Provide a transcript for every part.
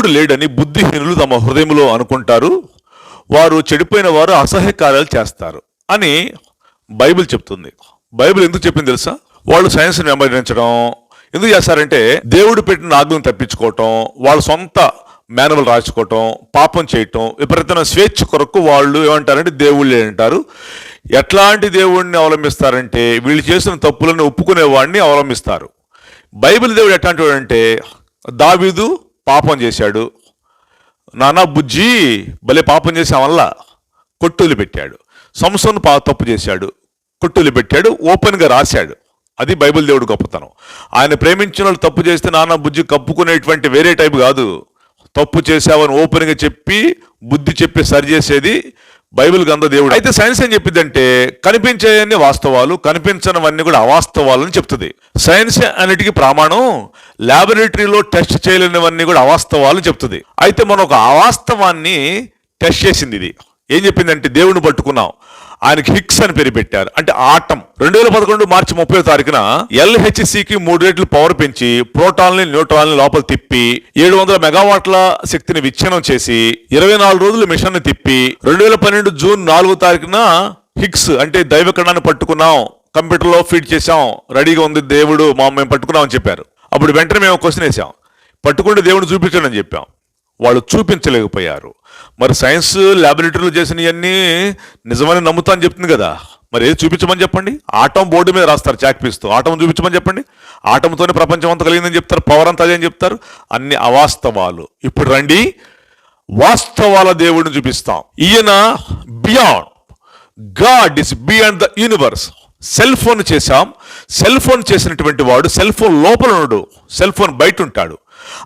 దేవుడు లేడని బుద్ధిహీనులు తమ హృదయంలో అనుకుంటారు. వారు చెడిపోయిన వారు అసహ్య కార్యాలు చేస్తారు అని బైబిల్ చెప్తుంది. బైబిల్ ఎందుకు చెప్పింది తెలుసా? వాళ్ళు సైన్స్ని వెంబడించడం. ఎందుకు చేస్తారంటే దేవుడు పెట్టిన ఆజ్ఞను తప్పించుకోవటం వాళ్ళ సొంత మేనవలు రాసుకోవటం పాపం చేయటం విపరీతమైన స్వేచ్ఛ కొరకు వాళ్ళు ఏమంటారంటే దేవుళ్ళు అంటారు. ఎట్లాంటి దేవుడిని అవలంబిస్తారంటే వీళ్ళు చేసిన తప్పులను ఒప్పుకునేవాడిని అవలంబిస్తారు. బైబిల్ దేవుడు ఎట్లాంటి వాడు అంటే దావీదు పాపం చేశాడు. నానా బుజ్జి భలే పాపం చేసాం వల్ల కొట్టులు పెట్టాడు. సంసోన్ పా తప్పు చేశాడు. కొట్టులు పెట్టాడు ఓపెన్గా రాశాడు. అది బైబిల్ దేవుడు గొప్పతనం. ఆయన ప్రేమించిన వాళ్ళు తప్పు చేస్తే నానా బుజ్జి కప్పుకునేటువంటి వేరే టైప్ కాదు. తప్పు చేశావని ఓపెన్గా చెప్పి బుద్ధి చెప్పి సరి చేసేది బైబిల్ గంధ దేవుడు. అయితే సైన్స్ ఏం చెప్పిందంటే కనిపించేవన్నీ వాస్తవాలు కనిపించనివన్నీ కూడా అవాస్తవాలు చెప్తుంది. సైన్స్ అన్నిటికీ ప్రమాణం ల్యాబొరేటరీలో టెస్ట్ చేయలేనివన్నీ కూడా అవాస్తవాలు చెప్తుంది. అయితే మనం ఒక అవాస్తవాన్ని టెస్ట్ చేసింది ఇది. ఏం చెప్పిందంటే దేవుని పట్టుకున్నాం. ఆయనకి హిక్స్ అని పేరు పెట్టారు. అంటే ఆటం. రెండు వేల పదకొండు మార్చి ముప్పై తారీఖున ఎల్హెచ్సికి మూడు రేట్లు పవర్ పెంచి ప్రోటాన్ని న్యూట్రాన్ని లోపల తిప్పి ఏడు వందల మెగావాట్ల శక్తిని విచ్ఛిన్నం చేసి ఇరవై నాలుగు రోజులు మిషన్ని తిప్పి రెండు వేల పన్నెండు జూన్ నాలుగో తారీఖున హిక్స్ అంటే దైవకణాన్ని పట్టుకున్నాం. కంప్యూటర్లో ఫీడ్ చేసాం రెడీగా ఉంది దేవుడు మా మేము పట్టుకున్నాం అని చెప్పారు. అప్పుడు వెంటనే మేము క్వశ్చన్ వేసాం పట్టుకుంటే దేవుడు చూపించండి అని చెప్పాం. వాళ్ళు చూపించలేకపోయారు. మరి సైన్స్ ల్యాబొరేటరీలో చేసినవన్నీ నిజమని నమ్ముతా అని చెప్తుంది కదా. మరి ఏది చూపించమని చెప్పండి? ఆటం బోర్డు మీద రాస్తారు చాక్ పీస్తో. ఆటం చూపించమని చెప్పండి? ఆటంతోనే ప్రపంచం అంతా కలిగిందని చెప్తారు. పవర్ అంతా అదే అని చెప్తారు. అన్ని అవాస్తవాలు. ఇప్పుడు రండి. వాస్తవాల దేవుడిని చూపిస్తాం. ఈయన beyond God is beyond the universe. Cell phone చేశాం. సెల్ ఫోన్ చేసినటువంటి వాడు సెల్ ఫోన్ లోపల ఉన్నాడు. సెల్ ఫోన్ బయట ఉంటాడు.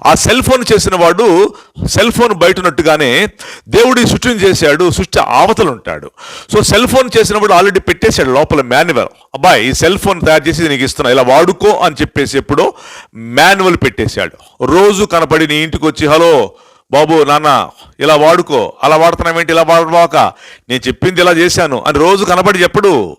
ఆ సెల్ ఫోన్ చేసిన వాడు సెల్ ఫోన్ బయట ఉన్నట్టుగానే దేవుడు సృష్టిని చేశాడు సృష్టి ఆవతలు ఉంటాడు సో సెల్ ఫోన్ చేసిన వాడు ఆల్రెడీ పెట్టేశాడు లోపల మాన్యువల్. అబ్బాయి ఈ సెల్ ఫోన్ తయారు చేసి నీకు ఇస్తున్నా ఇలా వాడుకో అని చెప్పేసి ఎప్పుడో మాన్యువల్ పెట్టేశాడు. రోజు కనపడి నీ ఇంటికి వచ్చి హలో బాబు నాన్న ఇలా వాడుకో అలా వాడుతున్నావేంటి ఇలా వాడవాక నేను చెప్పింది ఇలా చేశాను. అని రోజు కనబడి చెప్పడు.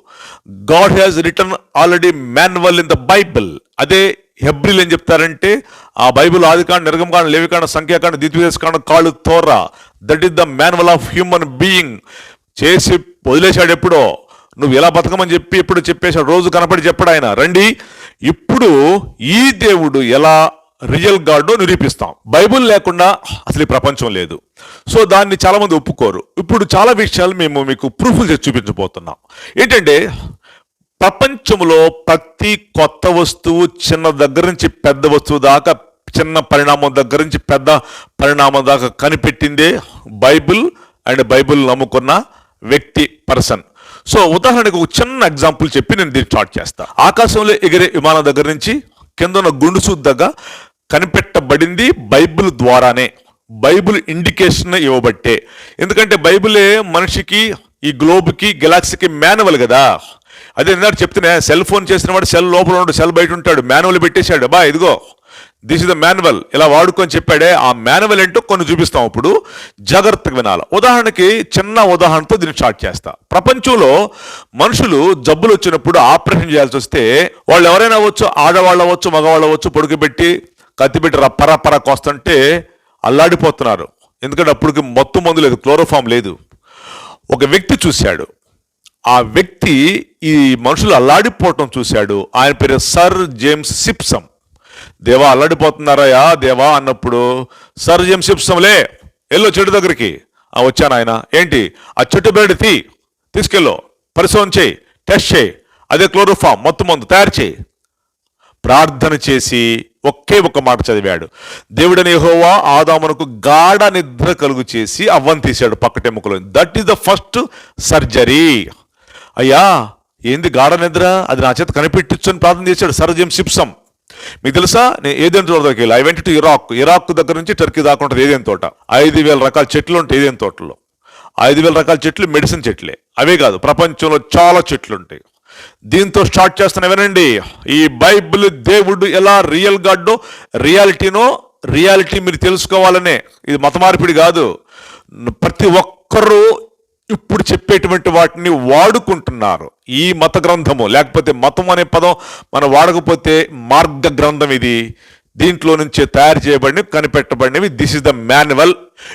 God has return already manual in the Bible. అదే హెబ్రిల్ ఏం చెప్తారంటే ఆ బైబిల్ ఆదికాండ నిర్గమకాండ లేవికాండ సంఖ్యాకాండ ద్వితీయకాండ కాళ్ళు తోర that is the manual of human being చేసి వదిలేశాడు ఎప్పుడో. నువ్వు ఎలా బతకమని చెప్పి ఎప్పుడు చెప్పేశాడు. రోజు కనపడి చెప్పాడు ఆయన. రండి. ఇప్పుడు ఈ దేవుడు ఎలా రియల్ గాడ్డో నిరూపిస్తాం. బైబిల్ లేకుండా అసలు ఈ ప్రపంచం లేదు. సో దాన్ని చాలామంది ఒప్పుకోరు. ఇప్పుడు చాలా విషయాలు మేము మీకు ప్రూఫ్లు చేసి చూపించబోతున్నాం. ఏంటంటే ప్రపంచంలో ప్రతి కొత్త వస్తువు చిన్న దగ్గర నుంచి పెద్ద వస్తువు దాకా చిన్న పరిణామం దగ్గర నుంచి పెద్ద పరిణామం దాకా కనిపెట్టిందే బైబిల్ అండ్ బైబిల్ నమ్ముకున్న వ్యక్తి పర్సన్. సో ఉదాహరణకు ఒక చిన్న ఎగ్జాంపుల్ చెప్పి నేను దీన్ని స్టార్ట్ చేస్తా. ఆకాశంలో ఎగిరే విమానం దగ్గర నుంచి కింద గుండుసు గుండు దగ్గర కనిపెట్టబడింది బైబిల్ ద్వారానే. బైబిల్ ఇండికేషన్ ఇవ్వబట్టే. ఎందుకంటే బైబిలే మనిషికి ఈ గ్లోబ్కి గెలాక్సీకి మాన్యువల్ కదా. అదే ఇందాక చెప్తున్నా సెల్ ఫోన్ చేసిన వాడు సెల్ లోపల ఉంటాడు సెల్ బయట ఉంటాడు మాన్యువల్ పెట్టేశాడు. బా ఇదిగో దిస్ ఇస్ ద మాన్యువల్ ఇలా వాడుకొని చెప్పాడే ఆ మాన్యువల్ ఏంటో కొన్ని చూపిస్తాం ఇప్పుడు. జాగ్రత్తగా వినాలి. ఉదాహరణకి చిన్న ఉదాహరణతో దీన్ని స్టార్ట్ చేస్తా. ప్రపంచంలో మనుషులు జబ్బులు వచ్చినప్పుడు ఆపరేషన్ చేయాల్సి వస్తే వాళ్ళు ఎవరైనా అవ్వచ్చు ఆడవాళ్ళు అవ్వచ్చు మగవాళ్ళు అవ్వచ్చు పొడుగుపెట్టి కత్తిపెట్టి రప్పరప్పర కోస్తుంటే అల్లాడిపోతున్నారు. ఎందుకంటే అప్పటికి మొత్తం మందు లేదు క్లోరోఫామ్ లేదు. ఒక వ్యక్తి చూశాడు. ఆ వ్యక్తి ఈ మనుషులు అల్లాడిపోవటం చూశాడు. ఆయన పేరు సర్ జేమ్స్ సిప్సమ్. దేవా అల్లాడిపోతున్నారయ్యా దేవా అన్నప్పుడు సర్ జేమ్స్ సిప్సమ్లే ఎల్లో చెట్టు దగ్గరికి. వచ్చాను ఆయన. ఏంటి? ఆ చెట్టు బెరడు తీ తీసుకెళ్ళు. పరిశోధన చేయి టెస్ట్ చేయి. అదే క్లోరోఫామ్ మొత్తం మందు తయారు చేయి. ప్రార్థన చేసి ఒకే ఒక మాట చదివాడు. దేవుడని హోవా ఆదామునకు గాఢ నిద్ర కలుగు చేసి అవ్వని తీశాడు పక్కటెముకలో that is the first surgery అయ్యా ఏంది గాఢ నిద్ర? అది నా చేత కనిపెట్టించని ప్రార్థన చేశాడు సర్జం సిప్సం మీకు తెలుసా? నేను ఏదేం తోట దగ్గర I went to Iraq. Iraq దగ్గర నుంచి టర్కీ దాకా ఉంటుంది ఏదేం తోట? ఐదు వేల రకాల చెట్లు ఉంటాయి ఏదేం తోటలో? ఐదు వేల రకాల చెట్లు మెడిసిన్ చెట్లే. అవే కాదు ప్రపంచంలో చాలా చెట్లు ఉంటాయి దీంతో స్టార్ట్ చేస్తున్న వినండి. ఈ బైబిల్ దేవుడు ఎలా రియల్ గాడ్డో రియాలిటీనో రియాలిటీ మీరు తెలుసుకోవాలనే. ఇది మత మార్పిడి కాదు. ప్రతి ఒక్కరూ ఇప్పుడు చెప్పేటువంటి వాటిని వాడుకుంటున్నారు. ఈ మత గ్రంథము లేకపోతే మతం అనే పదం మనం వాడకపోతే మార్గ గ్రంథం ఇది. దీంట్లో నుంచి తయారు చేయబడినవి కనిపెట్టబడినవి. దిస్ ఇస్ ద మాన్యువల్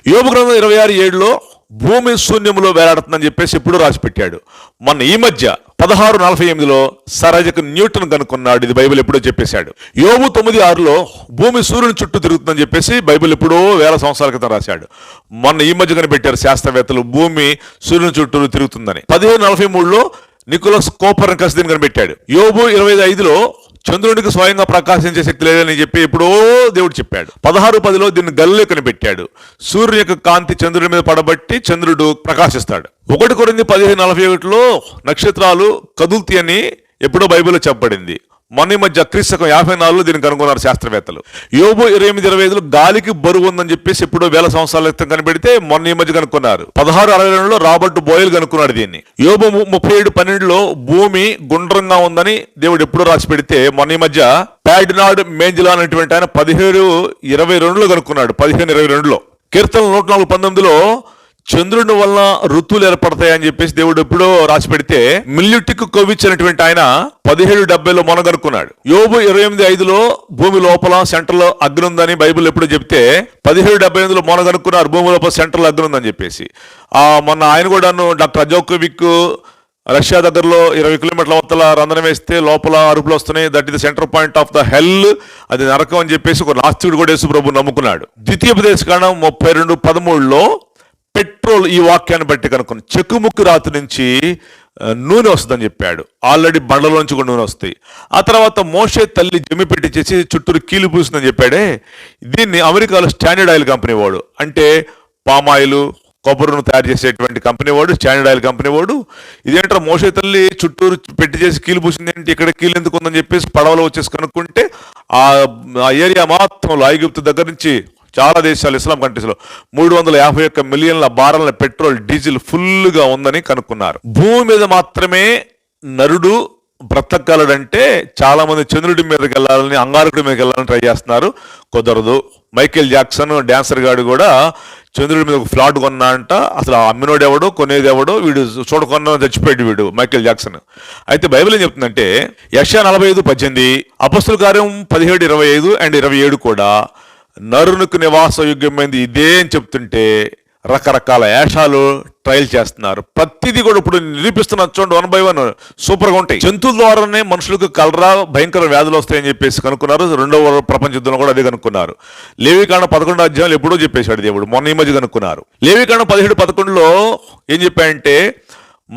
యోగ గ్రంథం ఇరవై ఆరు ఏడులో భూమి శూన్యంలో వేలాడుతుందని చెప్పేసి ఇప్పుడు రాసిపెట్టాడు. మొన్న ఈ మధ్య పదహారు నలభై ఎనిమిదిలో సర్ న్యూటన్ కనుక్కున్నాడు. ఇది బైబిల్ ఎప్పుడో చెప్పేశాడు. యోబు తొమ్మిది ఆరులో భూమి సూర్యుని చుట్టూ తిరుగుతుందని చెప్పేసి బైబిల్ ఎప్పుడో వేల సంవత్సరాల క్రితం రాశాడు. మొన్న ఈ మధ్య కనిపెట్టారు శాస్త్రవేత్తలు భూమి సూర్యుని చుట్టూ తిరుగుతుందని. పదిహేను నలభై మూడులో నికోలస్ కోపర్నికస్ దీన్ని కనిపెట్టాడు. యోబు ఇరవై ఐదులో చంద్రునికి స్వయంగా ప్రకాశించే శక్తి లేదని చెప్పి ఎప్పుడో దేవుడు చెప్పాడు. పదహారు పదిలో దీన్ని గల్లు కనిపెట్టాడు సూర్యుని యొక్క కాంతి చంద్రుడి మీద పడబట్టి చంద్రుడు ప్రకాశిస్తాడు. ఒకటి కొరింది పదిహేను నలభై ఒకటిలో నక్షత్రాలు కదులుతాయని ఎప్పుడో బైబిల్లో చెప్పబడింది. మొన్న మధ్య క్రీస్తకం యాభై నాలుగులో దీన్ని కనుగొన్నారు శాస్త్రవేత్తలు. యోబు ఇరవై ఎనిమిది ఇరవై ఐదులో గాలికి బరువు ఉందని చెప్పేసి ఎప్పుడో వేల సంవత్సరాల క్రితం కనిపెడితే మొన్న ఈ మధ్య కనుక్కున్నారు. పదహారు అరవై రెండులో రాబర్ట్ బోయల్ కనుక్కున్నాడు దీన్ని. యోబు ము- ముప్పై ఏడు పన్నెండులో భూమి గుండ్రంగా ఉందని దేవుడు ఎప్పుడో రాసి పెడితే మొన్న ఈ మధ్య ప్యాడ్నాడ్ మేంజిలా అనేటువంటి ఆయన పదిహేడు ఇరవై రెండులో కనుక్కున్నాడు. పదిహేను ఇరవై రెండులో. కీర్తన నూట నాలుగు పంతొమ్మిదిలో చంద్రుని వల్ల ఋతువులు ఏర్పడతాయని చెప్పేసి దేవుడు ఎప్పుడో రాసి పెడితే మిల్యుటిక్ కోవిచ్ అనేటువంటి ఆయన పదిహేడు డెబ్బైలో మొనగనుకున్నాడు యోబు ఇరవై ఎనిమిది ఐదులో భూమి లోపల సెంటర్లో అగ్ని ఉందని బైబిల్ ఎప్పుడు చెప్తే పదిహేడు డెబ్బై ఎనిమిదిలో మొనగనుకున్నారు భూమి లోపల సెంటర్లో అగ్ని ఉందని చెప్పేసి. ఆ మొన్న ఆయన కూడాను డాక్టర్ అజోకోవిక్ రష్యా దగ్గరలో ఇరవై కిలోమీటర్ల అవతల రంధ్రం వేస్తే లోపల అరుపులు వస్తున్నాయి that is the centre point of the hell అది నరకం అని చెప్పేసి ఒక నాస్తికుడు కూడా యేసు ప్రభు నమ్ముకున్నాడు. ద్వితీయోపదేశ కాండం ముప్పై రెండు పదమూడులో పెట్రోల్ ఈ వాక్యాన్ని బట్టి కనుక్కొని చెక్కుముక్కు రాతి నుంచి నూనె వస్తుందని చెప్పాడు. ఆల్రెడీ బండలోంచి కూడా నూనె వస్తాయి. ఆ తర్వాత మోషే తల్లి జమ్మి పెట్టి చేసి చుట్టూరు కీలు పూసిందని చెప్పాడే. దీన్ని అమెరికాలో స్టాండర్డ్ ఆయిల్ కంపెనీ వాడు. అంటే పామాయిలు కొబ్బరిను తయారు చేసేటువంటి కంపెనీ వాడు స్టాండర్డ్ ఆయిల్ కంపెనీ వాడు. ఇదేంటారు మోసే తల్లి చుట్టూరు పెట్టి చేసి కీలు పూసింది ఏంటి? ఇక్కడ కీలు ఎందుకు ఉందని చెప్పేసి పడవలో వచ్చేసి కనుక్కుంటే ఆ ఆ ఏరియా మాత్రం ఐగుప్తు దగ్గర నుంచి చాలా దేశాలు ఇస్లాం కంట్రీస్లో మూడు వందల యాభై ఒక్క మిలియన్ల బారల పెట్రోల్ డీజిల్ ఫుల్గా ఉందని కనుక్కున్నారు. భూమి మీద మాత్రమే నరుడు బ్రతకగలడంటే చాలామంది చంద్రుడి మీదకి వెళ్ళాలని అంగారకుడి మీదకి వెళ్ళాలని ట్రై చేస్తున్నారు. కుదరదు. మైకేల్ జాక్సన్ డ్యాన్సర్ గాడు కూడా చంద్రుడి మీద ఒక ఫ్లాట్ కొన్నా అంట. అసలు ఆ అమ్మినోడు ఎవడు కొనేది ఎవడో వీడు చూడకుండా చచ్చిపోయాడు వీడు మైకేల్ జాక్సన్. అయితే బైబిల్ ఏం చెప్తుందంటే యక్ష నలభై ఐదు పద్దెనిమిది అపస్తుల కార్యం పదిహేడు ఇరవై ఐదు అండ్ ఇరవై ఏడు కూడా నరునికి నివాసయోగ్యమైనది ఇదే అని చెప్తుంటే రకరకాల యాషాలు ట్రయల్ చేస్తున్నారు. ప్రతిదీ కూడా ఇప్పుడు నిరూపిస్తున్నారు చూడండి వన్ బై వన్. సూపర్గా ఉంటాయి. జంతువుల ద్వారానే మనుషులకు కలరా భయంకర వ్యాధులు వస్తాయని చెప్పేసి కనుక్కున్నారు. రెండవ ప్రపంచ యుద్ధంలో కూడా అదే కనుక్కున్నారు. లేవికాండ పదకొండు అధ్యాయులు ఎప్పుడో చెప్పేశాడు దేవుడు. మొన్న ఈ మధ్య కనుక్కున్నారు. లేవికాండ పదిహేడు పదకొండులో ఏం చెప్పాయంటే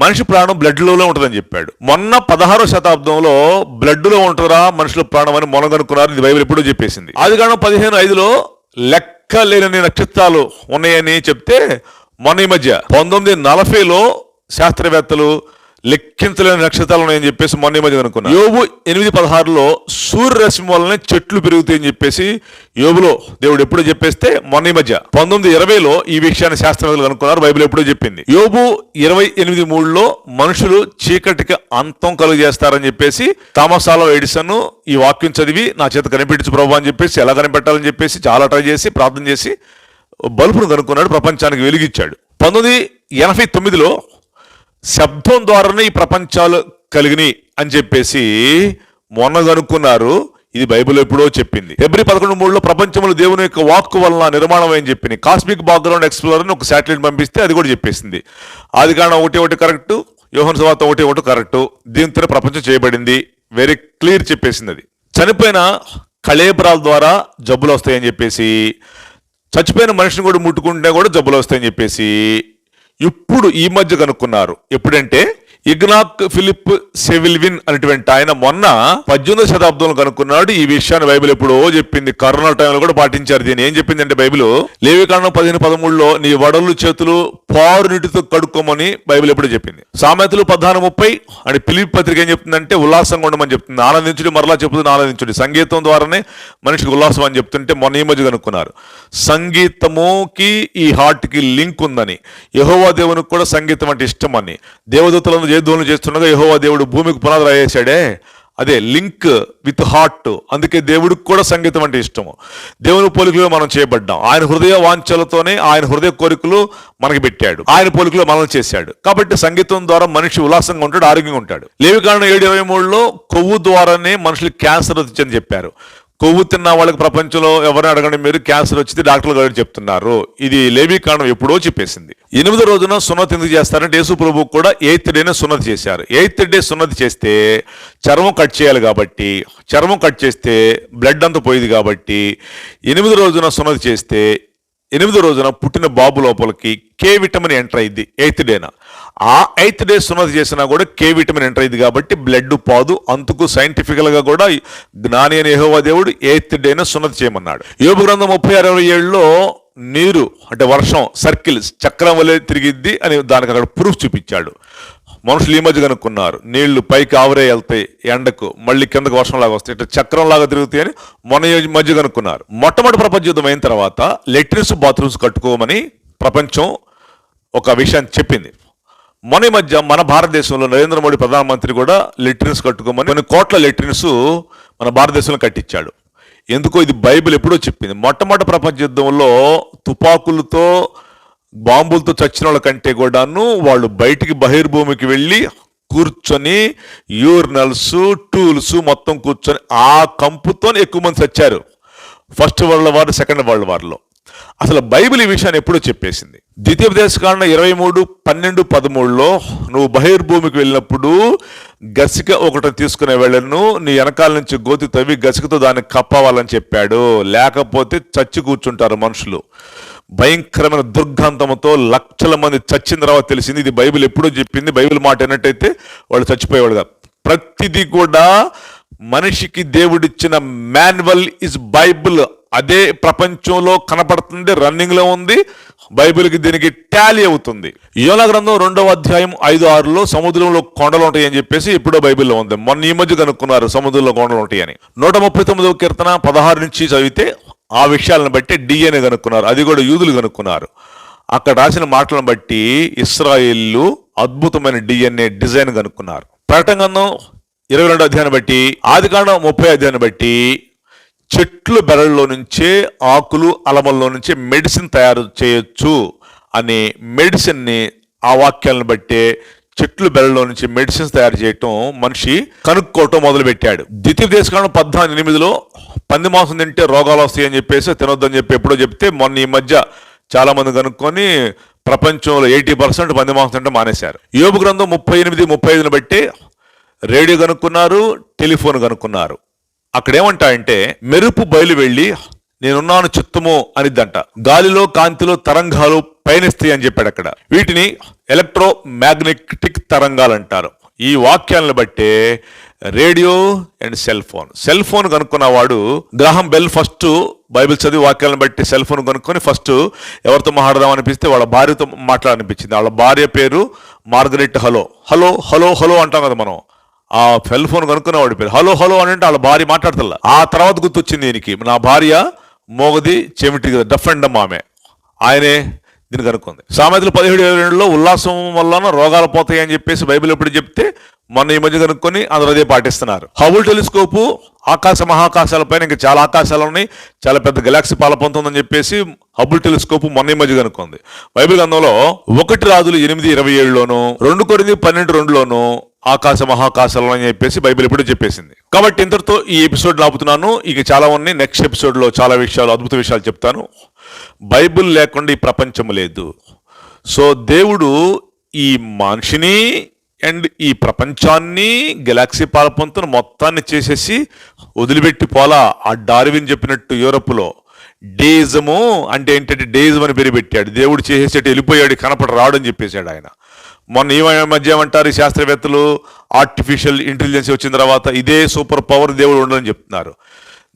మనిషి ప్రాణం బ్లడ్లోనే ఉంటుందని చెప్పాడు. మొన్న పదహారో శతాబ్దంలో బ్లడ్లో ఉంటుందా మనుషుల ప్రాణం అని మొన్న కనుక్కున్నారు ఇది బైబిల్ ఎప్పుడో చెప్పేసింది. ఆది కాను పదిహేను ఐదులో లెక్క లేనని నక్షత్రాలు ఉన్నాయని చెప్తే మొన్న ఈ మధ్య పంతొమ్మిది నలభైలో శాస్త్రవేత్తలు లెక్కించలేని నక్షత్రాలు ఉన్నాయని చెప్పేసి మొన్న మధ్య అనుకున్నా. యోబు ఎనిమిది పదహారులో సూర్యరశ్మి వల్లనే చెట్లు పెరుగుతాయని చెప్పేసి యోబులో దేవుడు ఎప్పుడో చెప్పేస్తే మొన్న ఈ మధ్య. పంతొమ్మిది ఇరవైలో ఈ విషయాన్ని శాస్త్రవేత్తలు కనుక్కున్నారు బైబిల్ ఎప్పుడో చెప్పింది. యోబు ఇరవై ఎనిమిది మూడులో మనుషులు చీకటికి అంతం కలుగు చేస్తారని చెప్పేసి తామసాలో ఎడిసన్ ఈ వాక్యం చదివి నా చేత కనిపెట్టించు ప్రభు అని చెప్పేసి ఎలా కనిపెట్టాలని చెప్పేసి చాలా ట్రై చేసి ప్రార్థన చేసి బల్బును కనుక్కున్నాడు ప్రపంచానికి వెలిగించాడు పంతొమ్మిది ఎనభై తొమ్మిదిలో శబ్దం ద్వారానే ఈ ప్రపంచాలు కలిగినాయి అని చెప్పేసి మొన్న కనుక్కున్నారు ఇది బైబిల్ ఎప్పుడో చెప్పింది. ఎబ్రి పదకొండు మూడులో ప్రపంచంలో దేవుని యొక్క వాక్కు వలన నిర్మాణం అని చెప్పింది. కాస్మిక్ బ్యాక్గ్రౌండ్ ఎక్స్ప్లోరర్ అని ఒక శాటిలైట్ పంపిస్తే అది కూడా చెప్పేసింది. అది కారణం ఒకటి ఒకటి కరెక్ట్ యోహన్ సువార్త ఒకటి ఒకటి కరెక్ట్ దీంతో ప్రపంచం చేయబడింది. వెరీ క్లియర్ చెప్పేసింది అది. చనిపోయిన కళేబరాల ద్వారా జబ్బులు వస్తాయని చెప్పేసి చచ్చిపోయిన మనిషిని కూడా ముట్టుకుంటే కూడా జబ్బులు వస్తాయని చెప్పేసి ఇప్పుడు ఈ మధ్య కనుక్కున్నారు? ఎప్పుడంటే ఇగ్నాక్ ఫిలిప్ సెవిల్విన్ అనేటువంటి ఆయన మొన్న పద్దెనిమిదో శతాబ్దంలో కనుక్కున్నాడు. ఈ విషయాన్ని బైబిల్ ఎప్పుడో చెప్పింది. కరోనా టైంలో కూడా పాటించారు దీన్ని. ఏం చెప్పిందంటే బైబిల్? లేవికాండం పదిహేను పదమూడులో నీ వడలు చేతులు పారు నీటితో కడుక్కోమని బైబిల్ ఎప్పుడో చెప్పింది. సామెతలు పద్నాలుగు ముప్పై అని పిలిపి పత్రిక ఏం చెప్తుందంటే ఉల్లాసంగా ఉండమని చెప్తుంది. ఆనందించుడి మరలా చెప్తుంది ఆనందించుడి. సంగీతం ద్వారానే మనిషికి ఉల్లాసం అని చెప్తుంటే మొన్న ఈ మధ్య కనుక్కున్నారు. సంగీతముకి ఈ హార్ట్కి లింక్ ఉందని. యహోవా దేవునికి కూడా సంగీతం అంటే ఇష్టం అని. దేవదూతలను జయధ్వనులు చేస్తుండగా యహోవా దేవుడు భూమికి పునాదులు వేసాడే అదే లింక్ విత్ హార్ట్. అందుకే దేవుడికి కూడా సంగీతం అంటే ఇష్టము. దేవుని పోలికలో మనం చేయబడ్డాం. ఆయన హృదయ వాంఛలతోనే ఆయన హృదయ కోరికలు మనకి పెట్టాడు. ఆయన పోలికలో మనం చేశాడు. కాబట్టి సంగీతం ద్వారా మనిషి ఉల్లాసంగా ఉంటాడు ఆరోగ్యంగా ఉంటాడు. లేవి కారణం ఏడు ఇరవై మూడులో కొవ్వు ద్వారానే మనుషులు క్యాన్సర్ వచ్చిందని చెప్పారు. కొవ్వు తిన్న వాళ్ళకి ప్రపంచంలో ఎవరిని అడగండి మీరు? క్యాన్సర్ వచ్చింది డాక్టర్లు గారు చెప్తున్నారు. ఇది లేవి కారణం ఎప్పుడో చెప్పేసింది. ఎనిమిది రోజున సున్నతి ఎందుకు చేస్తారంటే యేసు ప్రభు కూడా ఎయిత్ డేనే సున్నతి చేశారు. ఎయిత్ డే సున్నతి చేస్తే చర్మం కట్ చేయాలి కాబట్టి చర్మం కట్ చేస్తే బ్లడ్ అంతా పోయేది కాబట్టి ఎనిమిది రోజున సున్నతి చేస్తే ఎనిమిదో రోజున పుట్టిన బాబు లోపలికి కే విటమిన్ ఎంటర్ అయింది ఎయిత్ డేన. ఆ ఎయిత్ డే సున్నతి చేసినా కూడా కే విటమిన్ ఎంటర్ అయింది కాబట్టి బ్లడ్ పాదు అందుకు సైంటిఫికల్గా కూడా జ్ఞాని అని దేవుడు ఎయిత్ డేన సున్నతి చేయమన్నాడు. యోగు గ్రంథం ముప్పై అరవై ఏళ్ళలో నీరు అంటే వర్షం సర్కిల్స్ చక్రం వలె తిరిగిద్ది అని దానికి అక్కడ ప్రూఫ్ చూపించాడు. మనుషులు ఈ మధ్య కనుక్కున్నారు. నీళ్ళు పైకి ఆవరే వెళ్తాయి ఎండకు మళ్ళీ కిందకు వర్షం లాగా వస్తాయి ఇట్లా చక్రం లాగా తిరుగుతాయి అని మొన్న మధ్య కనుక్కున్నారు. మొట్టమొదటి ప్రపంచ యుద్ధం అయిన తర్వాత లెట్రిన్స్ బాత్రూమ్స్ కట్టుకోమని ప్రపంచం ఒక విషయాన్ని చెప్పింది. మొన్న మధ్య మన భారతదేశంలో నరేంద్ర మోడీ ప్రధానమంత్రి కూడా లెట్రిన్స్ కట్టుకోమని కొన్ని కోట్ల లెట్రిన్స్ మన భారతదేశంలో కట్టించాడు. ఎందుకో ఇది బైబిల్ ఎప్పుడో చెప్పింది. మొట్టమొదటి ప్రపంచ యుద్ధంలో తుపాకులతో బాంబులతో చచ్చిన వాళ్ళ కంటే కూడాను వాళ్ళు బయటికి బహిర్భూమికి వెళ్ళి కూర్చొని యూర్నల్స్ టూల్స్ మొత్తం కూర్చొని ఆ కంపుతో ఎక్కువ మంది చచ్చారు. First world war second world వార్లో. అసలు బైబిల్ ఈ విషయాన్ని ఎప్పుడో చెప్పేసింది. ద్వితీయోపదేశ కాండ ఇరవై మూడు పన్నెండు పదమూడులో నువ్వు బహిర్భూమికి వెళ్ళినప్పుడు గసిక ఒకటి తీసుకునే వెళ్ళను నీ వెనకాల నుంచి గోతి తవ్వి గసికతో దాన్ని కప్పవాలని చెప్పాడు. లేకపోతే చచ్చి కూర్చుంటారు మనుషులు. భయంకరమైన దుర్గంధంతో లక్షల మంది చచ్చిన తర్వాత తెలిసింది ఇది బైబిల్ ఎప్పుడో చెప్పింది బైబిల్ మాట విన్నట్టయితే వాళ్ళు చచ్చిపోయేవాడు కాదు. ప్రతిదీ కూడా మనిషికి దేవుడిచ్చిన మాన్యువల్ ఇస్ బైబిల్ అదే ప్రపంచంలో కనపడుతుంది రన్నింగ్లో ఉంది బైబిల్కి దీనికి టాలీ అవుతుంది. యోన గ్రంథం రెండవ అధ్యాయం ఐదు ఆరులో సముద్రంలో కొండలు ఉంటాయి అని చెప్పేసి ఎప్పుడో బైబిల్లో ఉంది. మొన్న ఈ మధ్య కనుక్కున్నారు సముద్రంలో కొండలు ఉంటాయని. నూట ముప్పై తొమ్మిదవ కీర్తన పదహారు నుంచి చదివితే ఆ విషయాలను బట్టి డిఎన్ఏ కనుక్కున్నారు అది కూడా యూదులు కనుక్కున్నారు. అక్కడ రాసిన మాటలను బట్టి ఇస్రాయిల్లు అద్భుతమైన డిఎన్ఏ డిజైన్ కనుక్కున్నారు. ప్రకటన గ్రంథం ఇరవై రెండు అధ్యాయాన్ని బట్టి ఆదికాండం ముప్పై అధ్యాయాన్ని బట్టి చెట్లు బెరల్లో నుంచే ఆకులు అలమల్లో నుంచే మెడిసిన్ తయారు చేయొచ్చు అనే మెడిసిన్ని ఆ వాక్యాలను బట్టే చెట్లు బెరల్లో నుంచి మెడిసిన్స్ తయారు చేయటం మనిషి కనుక్కోవటం మొదలు పెట్టాడు ద్వితీయ దేశకాలం పద్నాలుగు ఎనిమిదిలో పంది మాంసం తింటే రోగాలు వస్తాయి అని చెప్పేసి తినొద్దని చెప్పి ఎప్పుడో చెప్తే మొన్న ఈ మధ్య చాలామంది కనుక్కొని ప్రపంచంలో ఎయిటీ పర్సెంట్ పంది మాంసం తింటే మానేశారు. యోగు గ్రంథం ముప్పై ఎనిమిది ముప్పై ఐదుని బట్టి రేడియో కనుక్కున్నారు టెలిఫోన్ కనుక్కున్నారు. అక్కడేమంటాయంటే మెరుపు బయలు వెళ్ళి నేనున్నాను చిత్తము అనిద్దంట. గాలిలో కాంతిలో తరంగాలు పయనిస్తాయి అని చెప్పాడు అక్కడ. వీటిని ఎలక్ట్రో మ్యాగ్నెటిక్ తరంగాలు అంటారు ఈ వాక్యాలను బట్టే radio and cell phone. Cell phone కనుక్కున్నవాడు Graham Bell first Bible చదివి వాక్యాలను బట్టి సెల్ ఫోన్ కనుక్కొని ఫస్ట్ ఎవరితో మాట్లాడదాం అనిపిస్తే వాళ్ళ భార్యతో మాట్లాడనిపించింది వాళ్ళ భార్య పేరు Margaret hello. Hello hello hello అంటాం కదా మనం. ఆ సెల్ ఫోన్ కనుక్కునేవాడి పేరు. హలో హలో అని అంటే వాళ్ళ భార్య మాట్లాడతల్లా. ఆ తర్వాత గుర్తొచ్చింది దీనికి నా భార్య మోగది చెమిటి డఫ్ అండ్ ఆమె. ఆయనే దీన్ని కనుక్కుంది. సామెతలు పదిహేడు ఇరవై రెండులో ఉల్లాసం వల్లన రోగాలు పోతాయి అని చెప్పేసి బైబిల్ ఎప్పుడు చెప్తే మొన్న ఈ మధ్య కనుక్కొని అందరూ అదే పాటిస్తున్నారు. హబుల్ టెలిస్కోపు ఆకాశ మహాకాశాలపైన ఇంకా చాలా ఆకాశాలు ఉన్నాయి. చాలా పెద్ద గెలాక్సీ పాలపొందుతుందని చెప్పేసి హబుల్ టెలిస్కోప్ మొన్న ఈ మధ్య కనుక్కుంది. బైబిల్ గ్రంథంలో ఒకటి రాజులు ఎనిమిది ఇరవై ఏడులోను రెండు కొరింది పన్నెండు రెండులోను ఆకాశ మహాకాశాలు అని చెప్పేసి బైబిల్ ఎప్పుడూ చెప్పేసింది. కాబట్టి ఇంతటితో ఈ ఎపిసోడ్ ఆపుతున్నాను ఇక చాలా ఉన్నాయి నెక్స్ట్ ఎపిసోడ్లో చాలా విషయాలు అద్భుత విషయాలు చెప్తాను. బైబిల్ లేకుండా ఈ ప్రపంచం లేదు. సో దేవుడు ఈ మనిషిని అండ్ ఈ ప్రపంచాన్ని గెలాక్సీ పాలపంతును మొత్తాన్ని చేసేసి వదిలిపెట్టి పోలా. ఆ డార్విన్ చెప్పినట్టు యూరప్లో డేజము అంటే ఏంటంటే డేజం అని పేరు పెట్టాడు. దేవుడు చేసేసేటి వెళ్ళిపోయాడు కనపడ రాడు అని చెప్పేశాడు ఆయన. మొన్న ఈ మధ్య ఏమంటారు ఈ శాస్త్రవేత్తలు? ఆర్టిఫిషియల్ ఇంటెలిజెన్స్ వచ్చిన తర్వాత ఇదే సూపర్ పవర్ దేవుడు ఉండదని చెప్తున్నారు.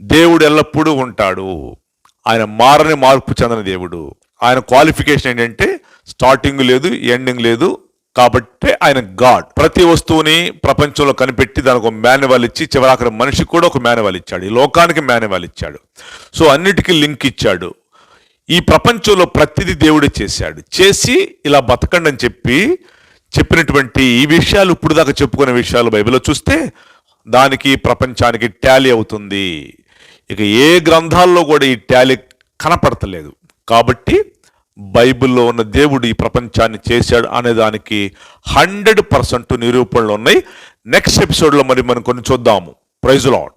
దేవుడు ఎల్లప్పుడూ ఉంటాడు. ఆయన మారని మార్పు చెందిన దేవుడు. ఆయన క్వాలిఫికేషన్ ఏంటంటే స్టార్టింగ్ లేదు ఎండింగ్ లేదు కాబట్టి ఆయన గాడ్ ప్రతి వస్తువుని ప్రపంచంలో కనిపెట్టి దానికి ఒక మాన్యువల్ ఇచ్చి చివరాఖరి మనిషికి కూడా ఒక మాన్యువల్ ఇచ్చాడు. ఈ లోకానికి మాన్యువల్ ఇచ్చాడు. సో అన్నిటికీ లింక్ ఇచ్చాడు. ఈ ప్రపంచంలో ప్రతిదీ దేవుడే చేశాడు. చేసి ఇలా బతకండి అని చెప్పి చెప్పినటువంటి ఈ విషయాలు ఇప్పుడు దాకా చెప్పుకునే విషయాలు బైబిల్లో చూస్తే దానికి ప్రపంచానికి ట్యాలీ అవుతుంది. ఇక ఏ గ్రంథాల్లో కూడా ఈ ట్యాలీ కనపడతలేదు. కాబట్టి బైబిల్లో ఉన్న దేవుడు ఈ ప్రపంచాన్ని చేశాడు అనే దానికి హండ్రెడ్ పర్సెంట్ నిరూపణలు ఉన్నాయి. నెక్స్ట్ ఎపిసోడ్లో మరి మనం కొన్ని చూద్దాము. Praise lord